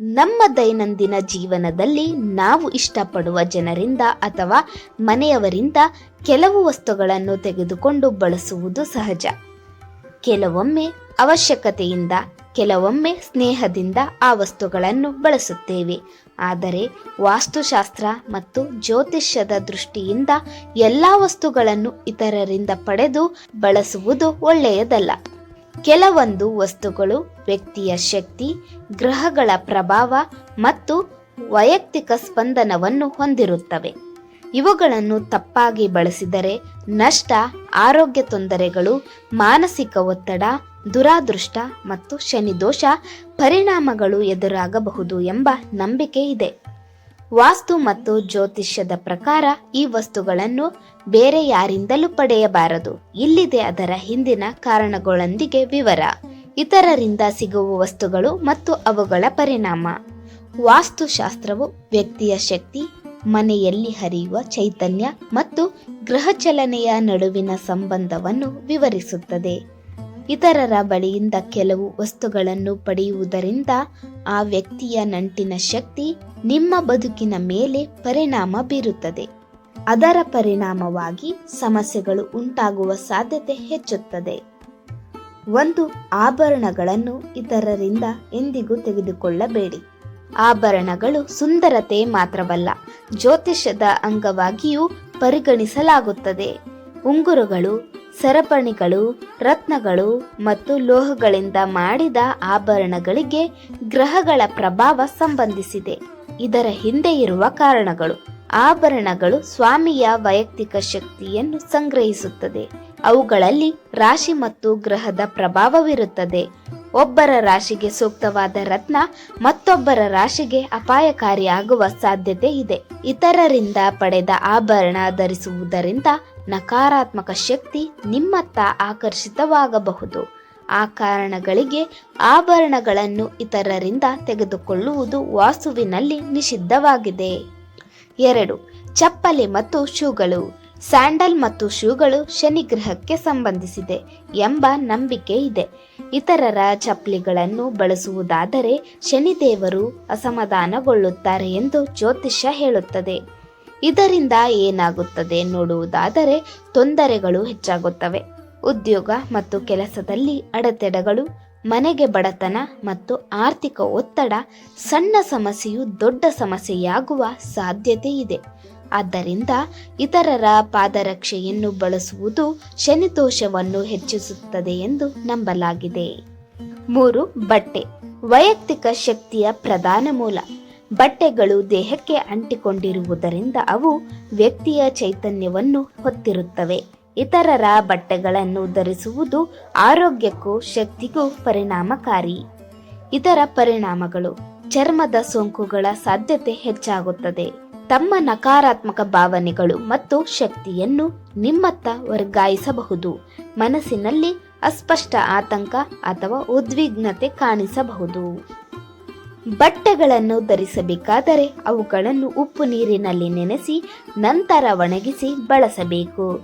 ನಮ್ಮ ದೈನಂದಿನ ಜೀವನದಲ್ಲಿ ನಾವು ಇಷ್ಟಪಡುವ ಜನರಿಂದ ಅಥವಾ ಮನೆಯವರಿಂದ ಕೆಲವು ವಸ್ತುಗಳನ್ನು ತೆಗೆದುಕೊಂಡು ಬಳಸುವುದು ಸಹಜ. ಕೆಲವೊಮ್ಮೆ ಅವಶ್ಯಕತೆಯಿಂದ, ಕೆಲವೊಮ್ಮೆ ಸ್ನೇಹದಿಂದ ಆ ವಸ್ತುಗಳನ್ನು ಬಳಸುತ್ತೇವೆ. ಆದರೆ ವಾಸ್ತುಶಾಸ್ತ್ರ ಮತ್ತು ಜ್ಯೋತಿಷ್ಯದ ದೃಷ್ಟಿಯಿಂದ ಎಲ್ಲ ವಸ್ತುಗಳನ್ನು ಇತರರಿಂದ ಪಡೆದು ಬಳಸುವುದು ಒಳ್ಳೆಯದಲ್ಲ. ಕೆಲವೊಂದು ವಸ್ತುಗಳು ವ್ಯಕ್ತಿಯ ಶಕ್ತಿ, ಗ್ರಹಗಳ ಪ್ರಭಾವ ಮತ್ತು ವೈಯಕ್ತಿಕ ಸ್ಪಂದನವನ್ನು ಹೊಂದಿರುತ್ತವೆ. ಇವುಗಳನ್ನು ತಪ್ಪಾಗಿ ಬಳಸಿದರೆ ನಷ್ಟ, ಆರೋಗ್ಯ ತೊಂದರೆಗಳು, ಮಾನಸಿಕ ಒತ್ತಡ, ದುರಾದೃಷ್ಟ ಮತ್ತು ಶನಿದೋಷ ಪರಿಣಾಮಗಳು ಎದುರಾಗಬಹುದು ಎಂಬ ನಂಬಿಕೆ ಇದೆ. ವಾಸ್ತು ಮತ್ತು ಜ್ಯೋತಿಷ್ಯದ ಪ್ರಕಾರ ಈ ವಸ್ತುಗಳನ್ನು ಬೇರೆ ಯಾರಿಂದಲೂ ಪಡೆಯಬಾರದು. ಇಲ್ಲಿದೆ ಅದರ ಹಿಂದಿನ ಕಾರಣಗಳೊಂದಿಗೆ ವಿವರ. ಇತರರಿಂದ ಸಿಗುವ ವಸ್ತುಗಳು ಮತ್ತು ಅವುಗಳ ಪರಿಣಾಮ. ವಾಸ್ತುಶಾಸ್ತ್ರವು ವ್ಯಕ್ತಿಯ ಶಕ್ತಿ, ಮನೆಯಲ್ಲಿ ಹರಿಯುವ ಚೈತನ್ಯ ಮತ್ತು ಗ್ರಹಚಲನೆಯ ನಡುವಿನ ಸಂಬಂಧವನ್ನು ವಿವರಿಸುತ್ತದೆ. ಇತರರ ಬಳಿಯಿಂದ ಕೆಲವು ವಸ್ತುಗಳನ್ನು ಪಡೆಯುವುದರಿಂದ ಆ ವ್ಯಕ್ತಿಯ ನಂಟಿನ ಶಕ್ತಿ ನಿಮ್ಮ ಬದುಕಿನ ಮೇಲೆ ಪರಿಣಾಮ ಬೀರುತ್ತದೆ. ಅದರ ಪರಿಣಾಮವಾಗಿ ಸಮಸ್ಯೆಗಳು ಉಂಟಾಗುವ ಸಾಧ್ಯತೆ ಹೆಚ್ಚುತ್ತದೆ. ಒಂದು, ಆಭರಣಗಳನ್ನು ಇತರರಿಂದ ಎಂದಿಗೂ ತೆಗೆದುಕೊಳ್ಳಬೇಡಿ. ಆಭರಣಗಳು ಸುಂದರತೆ ಮಾತ್ರವಲ್ಲ, ಜ್ಯೋತಿಷ್ಯದ ಅಂಗವಾಗಿಯೂ ಪರಿಗಣಿಸಲಾಗುತ್ತದೆ. ಉಂಗುರಗಳು ಸರಪಣಿಗಳು, ರತ್ನಗಳು ಮತ್ತು ಲೋಹಗಳಿಂದ ಮಾಡಿದ ಆಭರಣಗಳಿಗೆ ಗ್ರಹಗಳ ಪ್ರಭಾವ ಸಂಬಂಧಿಸಿದೆ. ಇದರ ಹಿಂದೆ ಇರುವ ಕಾರಣಗಳು. ಆಭರಣಗಳು ಸ್ವಾಮಿಯ ವೈಯಕ್ತಿಕ ಶಕ್ತಿಯನ್ನು ಸಂಗ್ರಹಿಸುತ್ತದೆ. ಅವುಗಳಲ್ಲಿ ರಾಶಿ ಮತ್ತು ಗ್ರಹದ ಪ್ರಭಾವವಿರುತ್ತದೆ. ಒಬ್ಬರ ರಾಶಿಗೆ ಸೂಕ್ತವಾದ ರತ್ನ ಮತ್ತೊಬ್ಬರ ರಾಶಿಗೆ ಅಪಾಯಕಾರಿಯಾಗುವ ಸಾಧ್ಯತೆ ಇದೆ. ಇತರರಿಂದ ಪಡೆದ ಆಭರಣ ಧರಿಸುವುದರಿಂದ ನಕಾರಾತ್ಮಕ ಶಕ್ತಿ ನಿಮ್ಮತ್ತ ಆಕರ್ಷಿತವಾಗಬಹುದು. ಆ ಕಾರಣಗಳಿಗೆ ಆಭರಣಗಳನ್ನು ಇತರರಿಂದ ತೆಗೆದುಕೊಳ್ಳುವುದು ವಾಸುವಿನಲ್ಲಿ ನಿಷಿದ್ಧವಾಗಿದೆ. ಎರಡು, ಚಪ್ಪಲಿ ಮತ್ತು ಶೂಗಳು. ಸ್ಯಾಂಡಲ್ ಮತ್ತು ಶೂಗಳು ಶನಿ ಗ್ರಹಕ್ಕೆ ಸಂಬಂಧಿಸಿದೆ ಎಂಬ ನಂಬಿಕೆ ಇದೆ. ಇತರರ ಚಪ್ಪಲಿಗಳನ್ನು ಬಳಸುವುದಾದರೆ ಶನಿದೇವರು ಅಸಮಾಧಾನಗೊಳ್ಳುತ್ತಾರೆ ಎಂದು ಜ್ಯೋತಿಷ್ಯ ಹೇಳುತ್ತದೆ. ಇದರಿಂದ ಏನಾಗುತ್ತದೆ ನೋಡುವುದಾದರೆ ತೊಂದರೆಗಳು ಹೆಚ್ಚಾಗುತ್ತವೆ. ಉದ್ಯೋಗ ಮತ್ತು ಕೆಲಸದಲ್ಲಿ ಅಡೆತಡೆಗಳು, ಮನೆಗೆ ಬಡತನ ಮತ್ತು ಆರ್ಥಿಕ ಒತ್ತಡ, ಸಣ್ಣ ಸಮಸ್ಯೆಯು ದೊಡ್ಡ ಸಮಸ್ಯೆಯಾಗುವ ಸಾಧ್ಯತೆ ಇದೆ. ಆದ್ದರಿಂದ ಇತರರ ಪಾದರಕ್ಷೆಯನ್ನು ಬಳಸುವುದು ಶನಿತೋಷವನ್ನು ಹೆಚ್ಚಿಸುತ್ತದೆ ಎಂದು ನಂಬಲಾಗಿದೆ. ಮೂರು, ಬಟ್ಟೆ. ವೈಯಕ್ತಿಕ ಶಕ್ತಿಯ ಪ್ರಧಾನ ಮೂಲ. ಬಟ್ಟೆಗಳು ದೇಹಕ್ಕೆ ಅಂಟಿಕೊಂಡಿರುವುದರಿಂದ ಅವು ವ್ಯಕ್ತಿಯ ಚೈತನ್ಯವನ್ನು ಹೊತ್ತಿರುತ್ತವೆ. ಇತರರ ಬಟ್ಟೆಗಳನ್ನು ಧರಿಸುವುದು ಆರೋಗ್ಯಕ್ಕೂ ಶಕ್ತಿಗೂ ಪರಿಣಾಮಕಾರಿ. ಇತರ ಪರಿಣಾಮಗಳು ಚರ್ಮದ ಸೋಂಕುಗಳ ಸಾಧ್ಯತೆ ಹೆಚ್ಚಾಗುತ್ತದೆ. ತಮ್ಮ ನಕಾರಾತ್ಮಕ ಭಾವನೆಗಳು ಮತ್ತು ಶಕ್ತಿಯನ್ನು ನಿಮ್ಮತ್ತ ವರ್ಗಾಯಿಸಬಹುದು. ಮನಸ್ಸಿನಲ್ಲಿ ಅಸ್ಪಷ್ಟ ಆತಂಕ ಅಥವಾ ಉದ್ವಿಗ್ನತೆ ಕಾಣಿಸಬಹುದು. ಬಟ್ಟೆಗಳನ್ನು ಧರಿಸಬೇಕಾದರೆ ಅವುಗಳನ್ನು ಉಪ್ಪು ನೀರಿನಲ್ಲಿ ನೆನೆಸಿ, ನಂತರ ಒಣಗಿಸಿ ಬಳಸಬೇಕು.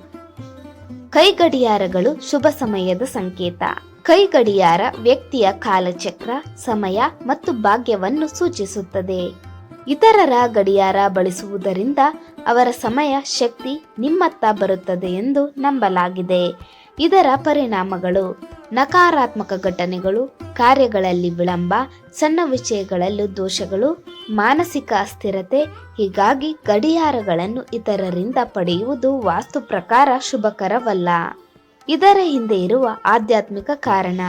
ಕೈಗಡಿಯಾರಗಳು ಶುಭ ಸಮಯದ ಸಂಕೇತ. ಕೈಗಡಿಯಾರ ವ್ಯಕ್ತಿಯ ಕಾಲಚಕ್ರ, ಸಮಯ ಮತ್ತು ಭಾಗ್ಯವನ್ನು ಸೂಚಿಸುತ್ತದೆ. ಇತರರ ಗಡಿಯಾರ ಬಳಸುವುದರಿಂದ ಅವರ ಸಮಯ, ಶಕ್ತಿ ನಿಮ್ಮತ್ತ ಬರುತ್ತದೆ ಎಂದು ನಂಬಲಾಗಿದೆ. ಇದರ ಪರಿಣಾಮಗಳು ನಕಾರಾತ್ಮಕ ಘಟನೆಗಳು, ಕಾರ್ಯಗಳಲ್ಲಿ ವಿಳಂಬ, ಸಣ್ಣ ವಿಷಯಗಳಲ್ಲೂ ದೋಷಗಳು, ಮಾನಸಿಕ ಅಸ್ಥಿರತೆ, ಹೀಗಾಗಿ ಗಡಿಯಾರಗಳನ್ನು ಇತರರಿಂದ ಪಡೆಯುವುದು ವಾಸ್ತು ಪ್ರಕಾರ ಶುಭಕರವಲ್ಲ. ಇದರ ಹಿಂದೆ ಇರುವ ಆಧ್ಯಾತ್ಮಿಕ ಕಾರಣ,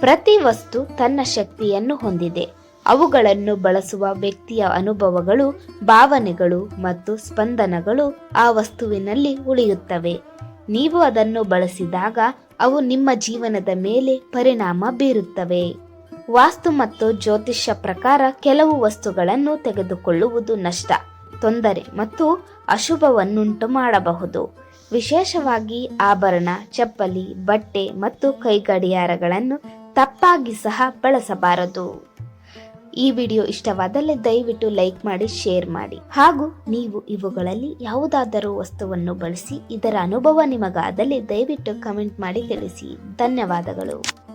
ಪ್ರತಿ ವಸ್ತು ತನ್ನ ಶಕ್ತಿಯನ್ನು ಹೊಂದಿದೆ. ಅವುಗಳನ್ನು ಬಳಸುವ ವ್ಯಕ್ತಿಯ ಅನುಭವಗಳು, ಭಾವನೆಗಳು ಮತ್ತು ಸ್ಪಂದನಗಳು ಆ ವಸ್ತುವಿನಲ್ಲಿ ಉಳಿಯುತ್ತವೆ. ನೀವು ಅದನ್ನು ಬಳಸಿದಾಗ ಅವು ನಿಮ್ಮ ಜೀವನದ ಮೇಲೆ ಪರಿಣಾಮ ಬೀರುತ್ತವೆ. ವಾಸ್ತು ಮತ್ತು ಜ್ಯೋತಿಷ್ಯ ಪ್ರಕಾರ ಕೆಲವು ವಸ್ತುಗಳನ್ನು ತೆಗೆದುಕೊಳ್ಳುವುದು ನಷ್ಟ, ತೊಂದರೆ ಮತ್ತು ಅಶುಭವನ್ನುಂಟು ಮಾಡಬಹುದು. ವಿಶೇಷವಾಗಿ ಆಭರಣ, ಚಪ್ಪಲಿ, ಬಟ್ಟೆ ಮತ್ತು ಕೈಗಡಿಯಾರಗಳನ್ನು ತಪ್ಪಾಗಿ ಸಹ ಬಳಸಬಾರದು. ಈ ವಿಡಿಯೋ ಇಷ್ಟವಾದಲ್ಲಿ ದಯವಿಟ್ಟು ಲೈಕ್ ಮಾಡಿ, ಶೇರ್ ಮಾಡಿ. ಹಾಗೂ ನೀವು ಇವುಗಳಲ್ಲಿ ಯಾವುದಾದರೂ ವಸ್ತುವನ್ನು ಬಳಸಿ, ಇದರ ಅನುಭವ ನಿಮಗಾದಲ್ಲಿ ದಯವಿಟ್ಟು ಕಮೆಂಟ್ ಮಾಡಿ ತಿಳಿಸಿ. ಧನ್ಯವಾದಗಳು.